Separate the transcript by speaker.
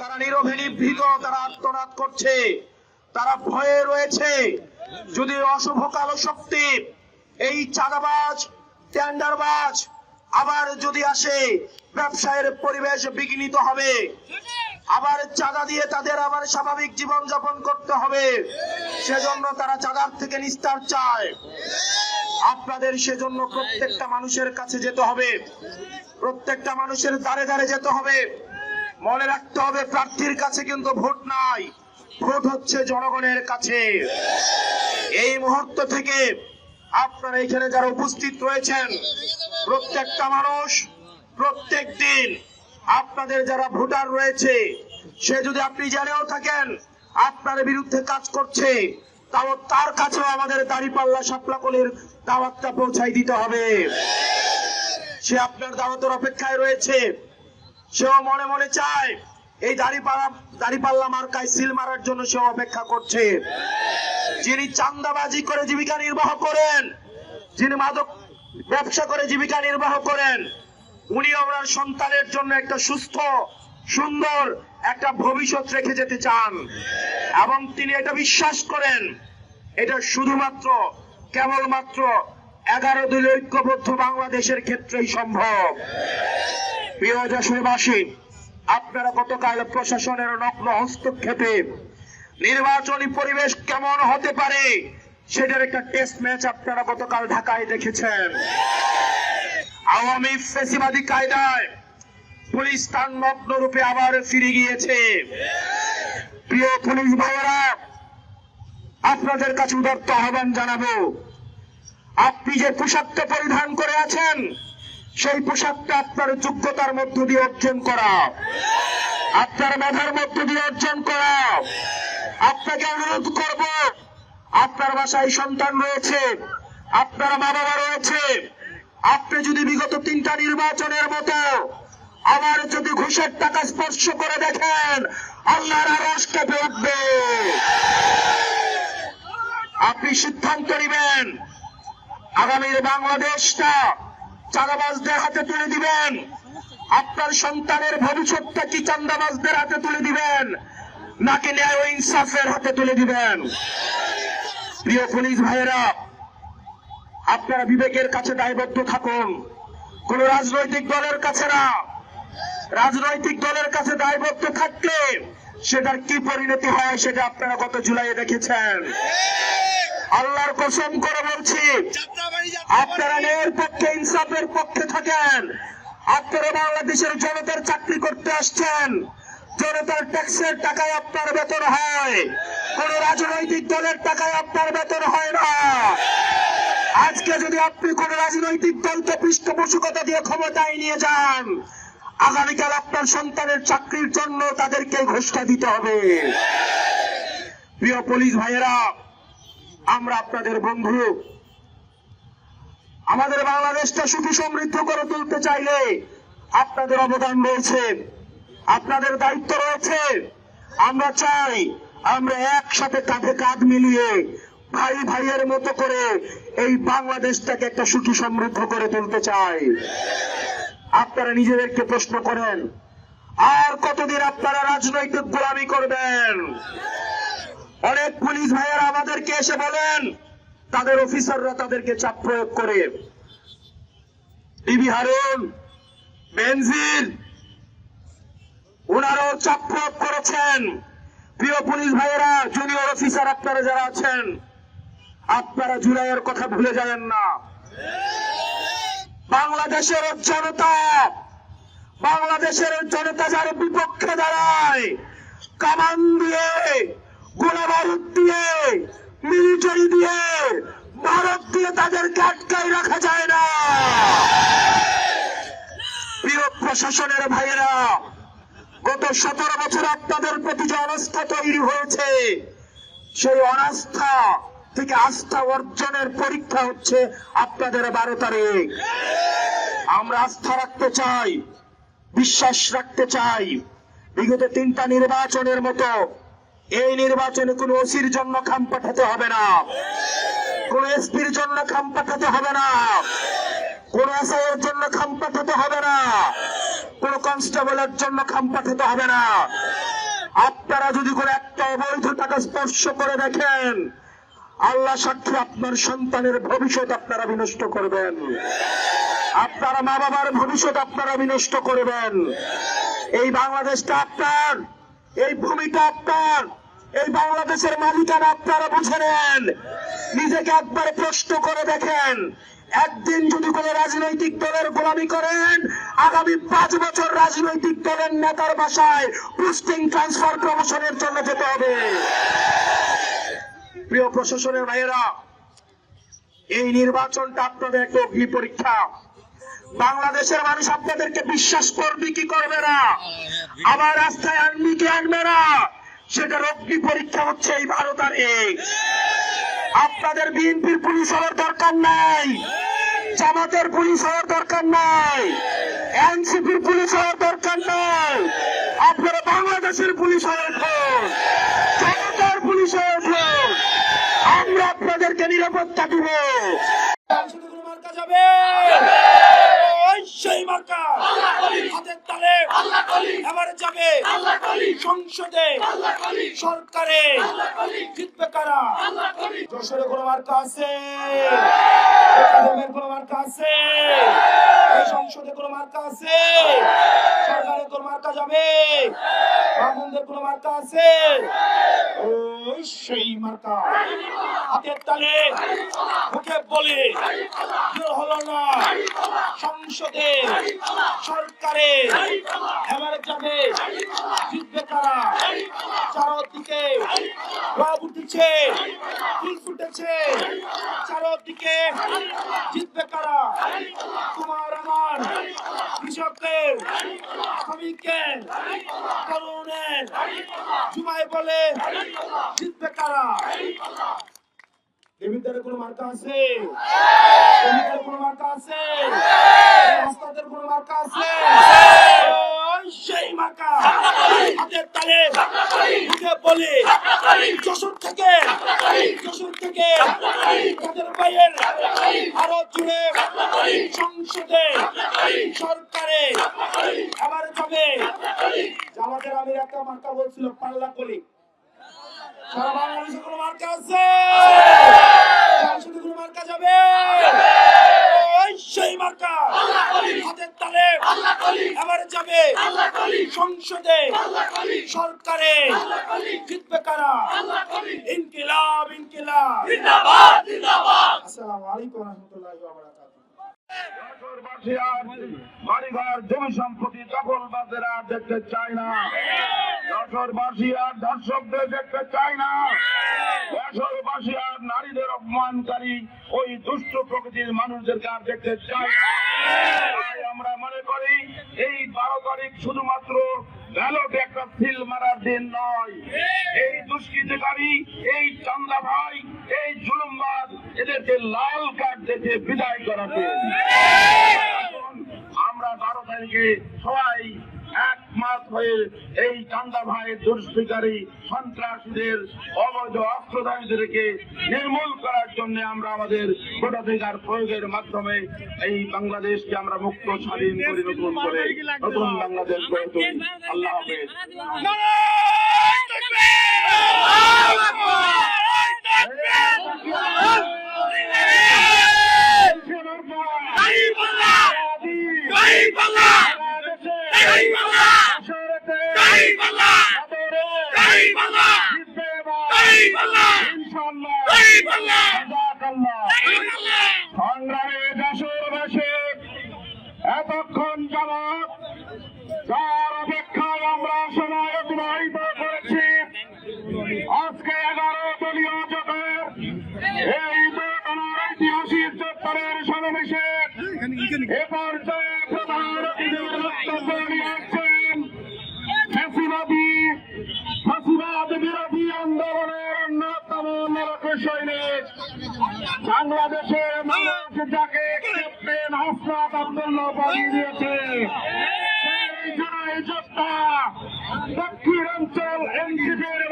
Speaker 1: তারা নীরবে নিভৃত, তারা আত্মনাদ করছে, তারা ভয়ে রয়েছে। যদি অশুভ কালো শক্তি, এই চাঁদাবাজ টেন্ডারবাজ আবার যদি আসে, ব্যবসায়ের পরিবেশ বিঘ্নিত হবে। আবার চাঁদা দিয়ে তাদের আবার স্বাভাবিক জীবন যাপন করতে হবে। সেজন্য তারা চাঁদার থেকে নিস্তার চায়। আপনাদের সেজন্য প্রত্যেকটা মানুষের কাছে যেতে হবে। প্রত্যেকটা মানুষের দ্বারে দ্বারে যেতে হবে। মনে রাখতে হবে, প্রার্থীর কাছে কিন্তু ভোট নাই। ভোট হচ্ছে জনগণের কাছে। এই মুহূর্ত থেকে আপনারা এখানে যারা উপস্থিত রয়েছেন, প্রত্যেকটা মানুষ প্রত্যেক দিন আপনাদের যারা ভোটার রয়েছে, সে যদি আপনি জেনেও থাকেন, আপনার বিরুদ্ধে কাজ করছে, তাও তার কাছেও আমাদের দাড়িপাল্লা সাপলাকলের দাওয়াতটা পৌঁছাই দিতে হবে। সে আপনার দাওয়াতের অপেক্ষায় রয়েছে। সেও মনে মনে চায়, এই দাড়িপাল্লা দাড়িপাল্লা মার্কায় সিল মারার জন্য সেও অপেক্ষা করছে। যিনি চান্দাবাজি করে জীবিকা নির্বাহ করেন, যিনি মাদক ব্যবসা করে জীবিকা নির্বাহ করেন উনি ওনার সন্তানের জন্য একটা সুস্থ, সুন্দর একটা ভবিষ্যৎ রেখে যেতে চান। এবং তিনি এটা বিশ্বাস করেন, এটা শুধুমাত্র, কেবলমাত্র এগারো দলীয় ঐক্যবদ্ধ বাংলাদেশের ক্ষেত্রেই সম্ভব। প্রিয় যশোরবাসী আপনারা গতকাল প্রশাসনের নগ্ন হস্তক্ষেপে নির্বাচনী পরিবেশ কেমন হতে পারে সেটার একটা টেস্ট ম্যাচ আপনারা গতকাল ঢাকায় দেখেছেন। আওয়ামী ফেসিবাদী কায়দায় পুলিশ তার নগ্ন রূপে আবার ফিরে গিয়েছে। প্রিয় পুলিশ ভাইয়েরা, আপনাদের কাছে উদার্ত আহ্বান জানাব, আপনি যে পোশাকটা পরিধান করে আছেন সেই পোশাকটা আপনার যোগ্যতার মধ্য দিয়ে অর্জন করা। আপনার মেধার মধ্য দিয়ে অর্জন করা। আপনাকে অনুরোধ করব, আপনার বাসায় সন্তান রয়েছে, আপনার মা বাবা রয়েছে, আপনি যদি বিগত তিনটা নির্বাচনের মতো আবার যদি ঘুষের টাকা স্পর্শ করে দেখেন, আল্লাহর আরস কেঁপে উঠবে। আপনি সিদ্ধান্ত নেবেন, আগামীর বাংলাদেশটা চাঁদাবাজদের হাতে তুলে দিবেন। আপনার সন্তানের ভবিষ্যৎটা কি চান্দাবাজদের হাতে তুলে দিবেন? নাকি ন্যায় ও ইনসাফের হাতে তুলে দিবেন? প্রিয় পুলিশ ভাইয়েরা, আপনারা বিবেকের কাছে দায়বদ্ধ থাকুন। কোন রাজনৈতিক দলের কাছে না। রাজনৈতিক দলের কাছে দায়বদ্ধ থাকলে সেটার কি পরিণতি হয় সেটা আপনারা গত জুলাইয়ে দেখেছেন। আল্লাহর কসম করে বলছি, আপনারা ন্যায়ের পক্ষে, ইনসাফের পক্ষে থাকেন। আপনারা বাংলাদেশের জনতার চাকরি করতে আসছেন। জনতার ট্যাক্সের টাকায় আপনার বেতন হয়। কোন রাজনৈতিক দলের টাকায় আপনার বেতন হয় না। আজকে যদি আপনি কোন রাজনৈতিক দলকে পৃষ্ঠপোষকতা দিয়ে ক্ষমতায় নিয়ে যান, আগামীকাল আপনার সন্তানের চাকরির জন্য তাদেরকে ঘোষণা দিতে হবে। প্রিয় পুলিশ ভাইয়েরা আমরা আপনাদের বন্ধু। আমাদের বাংলাদেশটা সুখী সমৃদ্ধ করে তুলতে চাইলে আপনাদের অবদান রয়েছে, আপনাদের দায়িত্ব রয়েছে। আমরা চাই আমরা একসাথে কাঁধে কাঁধ মিলিয়ে ভাই ভাইয়ের মতো করে এই বাংলাদেশটাকে একটা সুখী সমৃদ্ধ করে তুলতে চাই। আপনারা নিজেদেরকে প্রশ্ন করেন, আর কতদিন আপনারা রাজনৈতিক গোলামি করবেন? অনেক পুলিশ ভাইয়েরা আমাদেরকে এসে বলেন, তাদের অফিসাররা তাদেরকে চাপ প্রয়োগ করে। টিভি হারুন বেনজির ওনারাও চাপ প্রয়োগ করেছেন। প্রিয় পুলিশ ভাইয়েরা জুনিয়র অফিসার আপনারা যারা আছেন, আপনারা জুলাইয়ের কথা ভুলে যাবেন না। বাংলাদেশের জনতা বাংলাদেশের জনতা যার বিপক্ষে দাঁড়ায়, কামান দিয়ে গোলা বারুদ দিয়ে মিলিটারি দিয়ে ভারত দিয়ে তাদেরকে আটকাই রাখা যায় না প্রিয় প্রশাসনের ভাইয়েরা, গত সতেরো বছর আপনাদের প্রতি যে অনাস্থা তৈরি হয়েছে, সেই অনাস্থা থেকে আস্থা অর্জনের পরীক্ষা হচ্ছে আপনাদের বারো তারিখ। আমরা আস্থা রাখতে চাই, বিশ্বাস রাখতে চাই। বিগত তিনটা নির্বাচনের মতো, এই নির্বাচনে কোনো ওসির জন্য খাম পাঠাতে হবে না। কোন এসপির জন্য খাম পাঠাতে হবে না। কোন এসআইয়ের জন্য খাম পাঠাতে হবে কনস্টেবলের জন্য খাম পাঠাতে হবে না। আপনারা যদি করে একটা অবৈধ টাকা স্পর্শ করে দেখেন, আল্লাহ সাক্ষী আপনার সন্তানের ভবিষ্যৎ আপনারা বিনষ্ট করবেন। আপনারা মা বাবার ভবিষ্যৎ আপনারা বিনষ্ট করবেন। এই বাংলাদেশটা আপনার, এই ভূমিটা আপনার, এই বাংলাদেশের মালিকানা আপনারা বুঝে নেন। নিজেকে একবার প্রশ্ন করে দেখেন একদিন যদি কোনো রাজনৈতিক দলের গোলামি করেন, আগামী পাঁচ বছর রাজনৈতিক দলের নেতার বাসায় পোস্টিং ট্রান্সফার প্রমোশনের জন্য যেতে হবে। প্রিয় প্রশাসনের ভাইয়েরা, এই নির্বাচনটা আপনাদের একটা অগ্নি পরীক্ষা। বাংলাদেশের মানুষ আপনাদেরকে বিশ্বাস করবে কি করবে না? আবার রাস্তায় আনবি কি আনবে না? সেটার অগ্নি পরীক্ষা হচ্ছে এই বারো তারিখ আপনাদের বিএনপির পুলিশ হওয়ার দরকার নাই। জামাতের পুলিশ হওয়ার দরকার নাই। এনসিপির পুলিশ হওয়ার দরকার নাই। আপনারা বাংলাদেশের পুলিশ হয়ে উঠুন। জনতার পুলিশ হয়ে উঠুন। আমরা আপনাদেরকে নিরাপত্তা দিব।
Speaker 2: যাবে। হাতের তালে এবারে যাবে সংসদে সরকারে জিতবে কারা? যশোরে কোনো মার্কা আছে? একাডেমির কোনো মার্কা আছে? সংসদে কোনো মার্কা আছে? সরকারে কোনো মার্কা যাবে? বামুনদের কোনো মার্কা আছে? ওই সেই মার্কা। হাতের তালে মুখে বলে হলো না। সংসদে সরকারে এবারে যাবে। জিতবে কারা? চারদিকে রব উঠেছে, ফুল ফুটেছে। চারদিকে জিতবে কারা? তোমার আমার কৃষকের শ্রমিকের তরুণের জুমাই বলে জিতবে কারা? দেবীদের কোনো মার্কা আছে? দেবীদের কোনো মার্কা আছে? রাস্তাদের কোনো মার্কা আছে? সেই মার্কা। হাতের তালে। মুখে বলে। যশোর থেকে। যশোর থেকে। তাদের আরও জুড়ে সংসদে সরকারে আবার যাবে। আমাদের আমি একটা মার্কা বলছিল পাল্লা কলি। সারা বাংলাদেশে কোনো মার্কা আছে? সংসদে কোনো মার্কা যাবে? সেই মার্কা। হাতের তালে এবারে যাবে সংসদে সরকারে। জিতবে কারা? ইনকিলাব ইনকিলাব। আসসালামু আলাইকুম রহমতুল্লাহি ওয়া বারাকাতুহু।
Speaker 3: আর বাড়িঘর জমি সম্পত্তি দখলবাজেরা দেখতে চায় না। যশোরবাসী আর ধর্ষকদের দেখতে চায় না। যশোরবাসী আর নারীদের অপমানকারী ওই দুষ্ট প্রকৃতির মানুষদেরকে আর দেখতে চায় না। আমরা মনে করি, এই বারো তারিখ শুধুমাত্র ব্যালট একটা মারার দিন নয়। এই দুষ্কৃতিকারী, এই চান্দা ভাই, এই জুলুমবাদ এদেরকে লাল কার্ড দেখে বিদায় দিন আমরা বারো তারিখে সবাই একমাত হয়ে এই চান্দা ভাইয়ের দুষ্কৃতিকারী সন্ত্রাসীদের অবৈধ অস্ত্রধারীদেরকে নির্মূল করার জন্য আমরা আমাদের ভোটাধিকার প্রয়োগের মাধ্যমে এই বাংলাদেশকে আমরা মুক্ত স্বাধীন করি নতুন করে নতুন বাংলাদেশ গড়ে তুলি আল্লাহ হাফেজ সংগ্রামে দেশবাসী এতক্ষণ যাবৎ বাংলাদেশের মানুষ যাকে ক্যাপ্টেন হাসনাত আব্দুল্লাহ উপাধি দিয়েছে সেই জুলাই যোদ্ধা দক্ষিণাঞ্চল এনসিপির